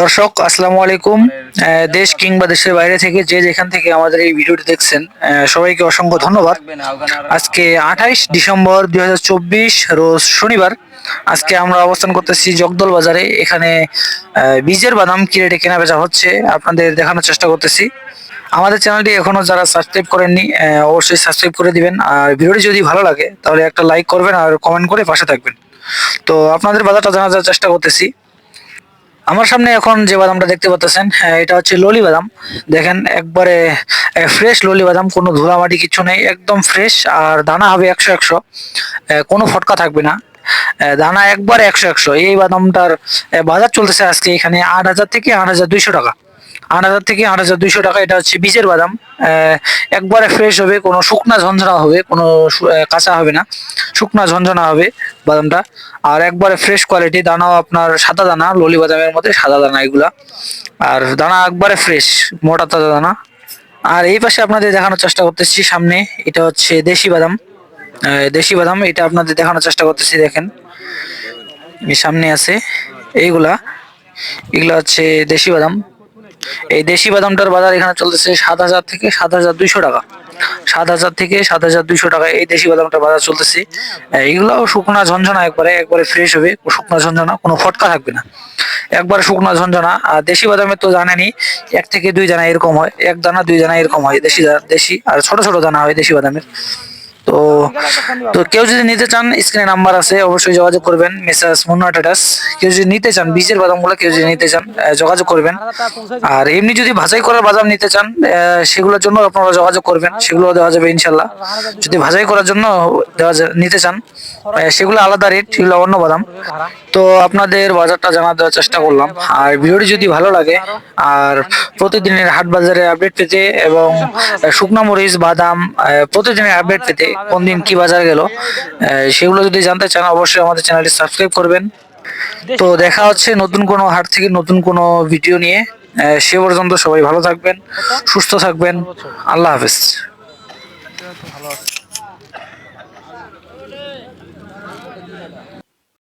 দর্শক, আসসালামু আলাইকুম। দেশ কিংবা দেশের বাইরে থেকে যে যেখান থেকে আমাদের এই ভিডিওটি দেখছেন সবাইকে অসংখ্য ধন্যবাদ। আজকে আঠাইশ ডিসেম্বর দুই রোজ শনিবার। আজকে আমরা অবস্থান করতেছি জগদল বাজারে। এখানে বীজের বাদাম কি রেটে কেনা বেচা হচ্ছে, আপনাদের দেখানোর চেষ্টা করতেছি। আমাদের চ্যানেলটি এখনও যারা সাবস্ক্রাইব করেননি অবশ্যই সাবস্ক্রাইব করে দিবেন। আর ভিডিওটি যদি ভালো লাগে, তাহলে একটা লাইক করবেন আর কমেন্ট করে পাশে থাকবেন। তো আপনাদের বাজারটা জানার চেষ্টা করতেছি। আমার সামনে এখন যে বাদামটা দেখতে পাচ্ছেন হ্যাঁ, এটা হচ্ছে ললি বাদাম। দেখেন একবারে ফ্রেশ ললি বাদাম কোনো ধুলামাটি কিছু নেই একদম ফ্রেশ আর দানা হবে একশো একশো। কোনো ফটকা থাকবে না। দানা একবারে একশো একশো। এই বাদামটার বাজার চলতেছে আজকে এখানে আট হাজার থেকে আট হাজার দুইশো টাকা। আট হাজার থেকে আট হাজার দুইশো টাকা, এটা হচ্ছে বীজের বাদাম। একবারে ফ্রেশ হবে, কোনো শুকনা ঝঞ্ঝনা হবে, কোনো কাঁচা হবে না। শুকনা ঝঞ্ঝনা হবে বাদামটা। আর একবারে ফ্রেশ কোয়ালিটি দানাও আপনার সাদা দানা, ললি বাদামের মধ্যে সাদা দানা এগুলা। আর দানা একবারে ফ্রেশ মোটা তাজা দানা। আর এই পাশে আপনাদের দেখানোর চেষ্টা করতেছি, সামনে এটা হচ্ছে দেশি বাদাম। দেশি বাদাম, এটা আপনাদের দেখানোর চেষ্টা করতেছি, দেখেন। সামনে আছে, এইগুলা। এগুলা হচ্ছে দেশি বাদাম। এই দেশি বাদামটার বাজার এখানে চলতেছে সাত হাজার থেকে সাত হাজার দুইশো টাকা। সাত হাজার থেকে সাত হাজার দুইশো টাকা এই দেশি বাদামটার বাজার চলতেছে। এইগুলাও শুকনা ঝঞ্ঝনা একবারে একবারে ফ্রেশ হবে শুকনা ঝঞ্ঝনা কোনো ফটকা থাকবে না। একবার শুকনা ঝঞ্ঝনা আর দেশি বাদামের তো জানেনই, এক থেকে দুই দানা এরকম হয়, এক দানা দুই দানা এরকম হয়, দেশি দেশি, আর ছোট ছোট দানা হয় দেশি বাদামের। তো তো কেউ যদি নিতে চান স্ক্রিনে নাম্বার আছে, অবশ্যই যোগাযোগ করবেন মেসাজ মুন্না টাটাস। কেউ যদি নিতে চান, বীজের বাদামগুলো কেউ যদি নিতে চান যোগাযোগ করবেন। আর এমনি যদি ভাজাই করার বাদাম নিতে চান সেগুলোর জন্য আপনারা যোগাযোগ করবেন সেগুলো দেওয়া যাবে ইনশাল্লাহ। যদি ভাজাই করার জন্য দেওয়া নিতে চান সেগুলো আলাদা রেট সেগুলো অন্য বাদাম। তো আপনাদের বাজারটা জানা দেওয়ার চেষ্টা করলাম। আর ভিডিওটি যদি ভালো লাগে, আর প্রতিদিনের হাট বাজারে আপডেট পেতে এবং শুকনো মরিচ, বাদাম প্রতিদিনের আপডেট পেতে কোন দিন কি বাজার গেল সেগুলো যদি জানতে চান, অবশ্যই আমাদের চ্যানেলটি সাবস্ক্রাইব করবেন। তো দেখা হচ্ছে নতুন কোনো হাট থেকে নতুন কোনো ভিডিও নিয়ে। সে পর্যন্ত সবাই ভালো থাকবেন, সুস্থ থাকবেন। আল্লাহ হাফেজ।